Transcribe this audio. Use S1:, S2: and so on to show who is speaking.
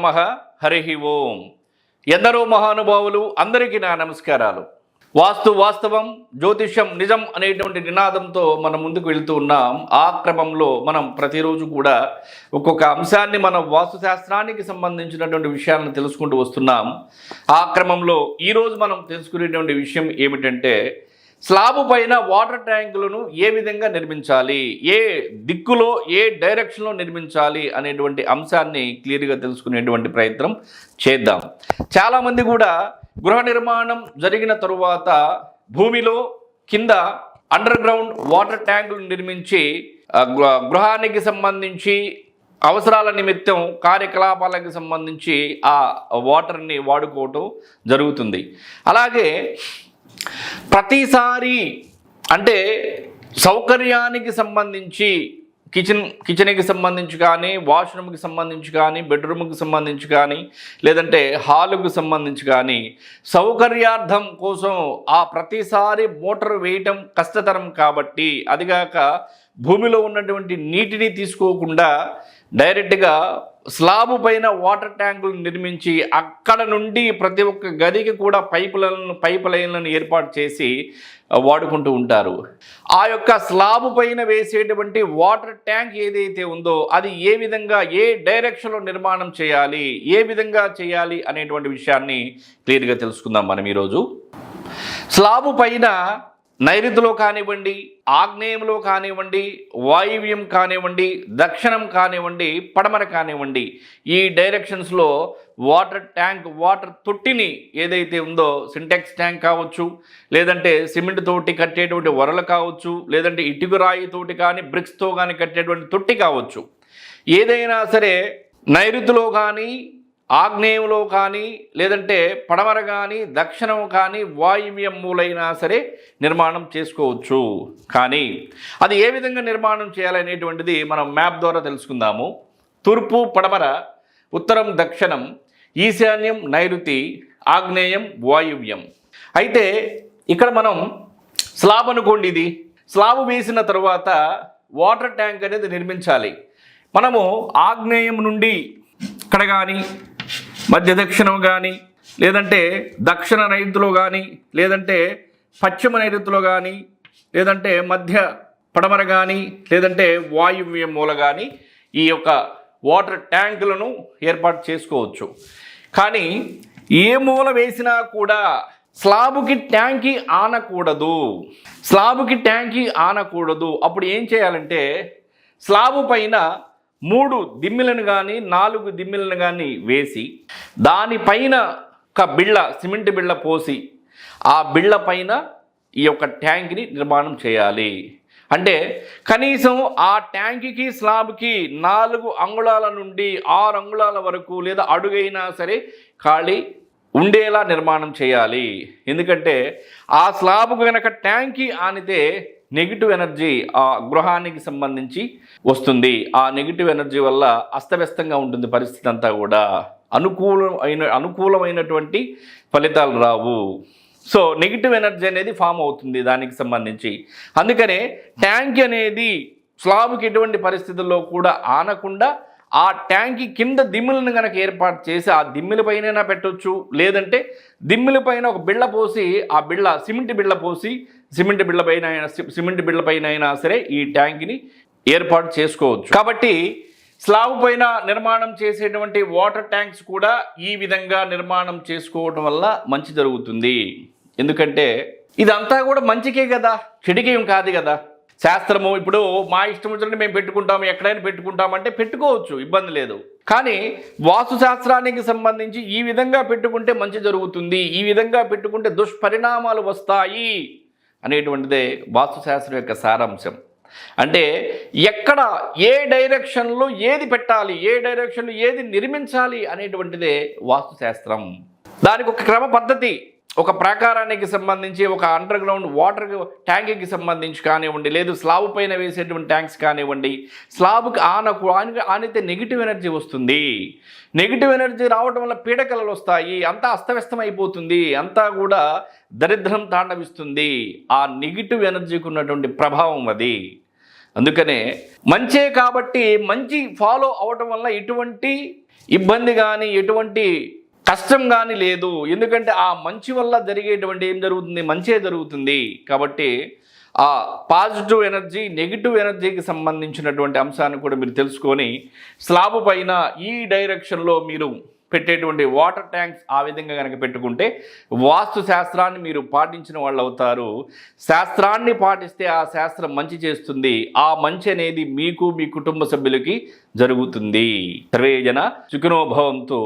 S1: నమ. హరి ఓం. ఎందరో మహానుభావులు అందరికీ నా నమస్కారాలు. వాస్తు వాస్తవం జ్యోతిష్యం నిజం అనేటువంటి నినాదంతో మనం ముందుకు వెళ్తూ ఉన్నాం. ఆ క్రమంలో మనం ప్రతిరోజు కూడా ఒక్కొక్క అంశాన్ని మన వాస్తు శాస్త్రానికి సంబంధించినటువంటి విషయాలను తెలుసుకుంటూ వస్తున్నాం. ఆ క్రమంలో ఈరోజు మనం తెలుసుకునేటువంటి విషయం ఏమిటంటే స్లాబ్ పైన వాటర్ ట్యాంకులను ఏ విధంగా నిర్మించాలి? ఏ దిక్కులో ఏ డైరెక్షన్లో నిర్మించాలి? అనేటువంటి అంశాన్ని క్లియర్గా తెలుసుకునేటువంటి ప్రయత్నం చేద్దాం. చాలామంది కూడా గృహ నిర్మాణం జరిగిన తరువాత భూమిలో కింద అండర్ గ్రౌండ్ వాటర్ ట్యాంకులు నిర్మించి గృహానికి సంబంధించి అవసరాల నిమిత్తం కార్యకలాపాలకు సంబంధించి ఆ వాటర్ని వాడుకోవటం జరుగుతుంది. అలాగే ప్రతిసారి అంటే సౌకర్యానికి సంబంధించి కిచెన్ కిచెన్కి సంబంధించి కానీ వాష్రూమ్కి సంబంధించి కానీ బెడ్రూమ్కి సంబంధించి కానీ లేదంటే హాలుకు సంబంధించి కానీ సౌకర్యార్థం కోసం ఆ ప్రతిసారి మోటార్ వేయటం కష్టతరం కాబట్టి అదిగాక భూమిలో ఉన్నటువంటి నీటిని తీసుకోకుండా డైరెక్ట్గా స్లాబ్ పైన వాటర్ ట్యాంకులు నిర్మించి అక్కడ నుండి ప్రతి ఒక్క గదికి కూడా పైపులను పైప్ లైన్లను ఏర్పాటు చేసి వాడుకుంటూ ఉంటారు. ఆ యొక్క స్లాబ్ పైన వేసేటువంటి వాటర్ ట్యాంక్ ఏదైతే ఉందో అది ఏ విధంగా ఏ డైరెక్షన్లో నిర్మాణం చేయాలి ఏ విధంగా చేయాలి అనేటువంటి విషయాన్ని క్లియర్గా తెలుసుకుందాం మనం ఈరోజు. స్లాబు పైన నైరుతిలో కానివ్వండి ఆగ్నేయంలో కానివ్వండి వాయువ్యం కానివ్వండి దక్షిణం కానివ్వండి పడమర కానివ్వండి ఈ డైరెక్షన్స్లో వాటర్ ట్యాంక్ వాటర్ తొట్టిని ఏదైతే ఉందో సింటెక్స్ ట్యాంక్ కావచ్చు లేదంటే సిమెంట్ తోటి కట్టేటువంటి వరలు కావచ్చు లేదంటే ఇటుకు రాయి తోటి కానీ బ్రిక్స్తో కానీ కట్టేటువంటి తొట్టి కావచ్చు. ఏదైనా సరే నైరుతిలో కానీ ఆగ్నేయంలో కానీ లేదంటే పడమర కానీ దక్షిణం కానీ వాయువ్యం మూలైనా సరే నిర్మాణం చేసుకోవచ్చు. కానీ అది ఏ విధంగా నిర్మాణం చేయాలనేటువంటిది మనం మ్యాప్ ద్వారా తెలుసుకుందాము. తూర్పు పడమర ఉత్తరం దక్షిణం ఈశాన్యం నైరుతి ఆగ్నేయం వాయువ్యం. అయితే ఇక్కడ మనం స్లాబ్ అనుకోండి ఇది. స్లాబ్ వేసిన తర్వాత వాటర్ ట్యాంక్ అనేది నిర్మించాలి. మనము ఆగ్నేయం నుండి ఇక్కడ కానీ మధ్య దక్షిణం కానీ లేదంటే దక్షిణ నైరుతిలో కానీ లేదంటే పశ్చిమ నైరుతిలో కానీ లేదంటే మధ్య పడమర కానీ లేదంటే వాయువ్య మూల కానీ ఈ యొక్క వాటర్ ట్యాంకులను ఏర్పాటు చేసుకోవచ్చు. కానీ ఏ మూల వేసినా కూడా స్లాబుకి ట్యాంకి ఆనకూడదు. స్లాబుకి ట్యాంకి ఆనకూడదు. అప్పుడు ఏం చేయాలంటే స్లాబు పైన మూడు దిమ్మిలను కానీ నాలుగు దిమ్మిలను కానీ వేసి దానిపైన ఒక బిళ్ళ సిమెంట్ బిళ్ళ పోసి ఆ బిళ్ళ పైన ఈ యొక్క ట్యాంక్ని నిర్మాణం చేయాలి. అంటే కనీసం ఆ ట్యాంక్కి స్లాబ్కి నాలుగు అంగుళాల నుండి ఆరు అంగుళాల వరకు లేదా అడుగైనా సరే ఖాళీ ఉండేలా నిర్మాణం చేయాలి. ఎందుకంటే ఆ స్లాబ్కు కనుక ట్యాంక్కి ఆనితే నెగిటివ్ ఎనర్జీ ఆ గృహానికి సంబంధించి వస్తుంది. ఆ నెగిటివ్ ఎనర్జీ వల్ల అస్తవ్యస్తంగా ఉంటుంది పరిస్థితి అంతా కూడా. అనుకూలం అయిన అనుకూలమైనటువంటి ఫలితాలు రావు. సో నెగిటివ్ ఎనర్జీ అనేది ఫామ్ అవుతుంది దానికి సంబంధించి. అందుకనే ట్యాంక్ అనేది స్లాబ్కి ఎటువంటి పరిస్థితుల్లో కూడా ఆనకుండా ఆ ట్యాంక్ కింద దిమ్ములను కనుక ఏర్పాటు చేసి ఆ దిమ్మిల పైన పెట్టొచ్చు. లేదంటే దిమ్మిల పైన ఒక బిళ్ళ పోసి ఆ బిళ్ళ సిమెంట్ బిళ్ళ పోసి సిమెంట్ బిళ్ళ పైన అయినా సిమెంట్ బిళ్ళ పైన అయినా సరే ఈ ట్యాంక్ని ఏర్పాటు చేసుకోవచ్చు. కాబట్టి స్లాబ్ పైన నిర్మాణం చేసేటువంటి వాటర్ ట్యాంక్స్ కూడా ఈ విధంగా నిర్మాణం చేసుకోవడం వల్ల మంచి జరుగుతుంది. ఎందుకంటే ఇదంతా కూడా మంచికే కదా చెడుకేం కాదు కదా. శాస్త్రము ఇప్పుడు మా ఇష్టం వచ్చినట్టు మేము పెట్టుకుంటాము ఎక్కడైనా పెట్టుకుంటామంటే పెట్టుకోవచ్చు ఇబ్బంది లేదు. కానీ వాస్తుశాస్త్రానికి సంబంధించి ఈ విధంగా పెట్టుకుంటే మంచి జరుగుతుంది ఈ విధంగా పెట్టుకుంటే దుష్పరిణామాలు వస్తాయి అనేటువంటిదే వాస్తుశాస్త్రం యొక్క సారాంశం. అంటే ఎక్కడ ఏ డైరెక్షన్లో ఏది పెట్టాలి ఏ డైరెక్షన్లో ఏది నిర్మించాలి అనేటువంటిదే వాస్తుశాస్త్రం దానికి ఒక క్రమ పద్ధతి. ఒక ప్రాకారానికి సంబంధించి ఒక అండర్ గ్రౌండ్ వాటర్ ట్యాంక్కి సంబంధించి కానివ్వండి లేదు స్లాబ్ పైన వేసేటువంటి ట్యాంక్స్ కానివ్వండి స్లాబ్కి ఆనకు ఆనితే నెగిటివ్ ఎనర్జీ వస్తుంది. నెగిటివ్ ఎనర్జీ రావడం వల్ల పీడకలలు వస్తాయి అంతా అస్తవ్యస్తం అయిపోతుంది అంతా కూడా దరిద్రం తాండవిస్తుంది. ఆ నెగిటివ్ ఎనర్జీకి ఉన్నటువంటి ప్రభావం అది. అందుకనే మంచే కాబట్టి మంచి ఫాలో అవటం వల్ల ఎటువంటి ఇబ్బంది కానీ ఎటువంటి కష్టం కానీ లేదు. ఎందుకంటే ఆ మంచి వల్ల జరిగేటువంటి ఏం జరుగుతుంది? మంచే జరుగుతుంది. కాబట్టి ఆ పాజిటివ్ ఎనర్జీ నెగిటివ్ ఎనర్జీకి సంబంధించినటువంటి అంశాన్ని కూడా మీరు తెలుసుకొని స్లాబ్ పైన ఈ డైరెక్షన్లో మీరు పెట్టేటువంటి వాటర్ ట్యాంక్స్ ఆ విధంగా కనుక పెట్టుకుంటే వాస్తు శాస్త్రాన్ని మీరు పాటించిన వాళ్ళు అవుతారు. శాస్త్రాన్ని పాటిస్తే ఆ శాస్త్రం మంచి చేస్తుంది. ఆ మంచి అనేది మీకు మీ కుటుంబ సభ్యులకి జరుగుతుంది. సర్వేజన సుఖినోభవంతో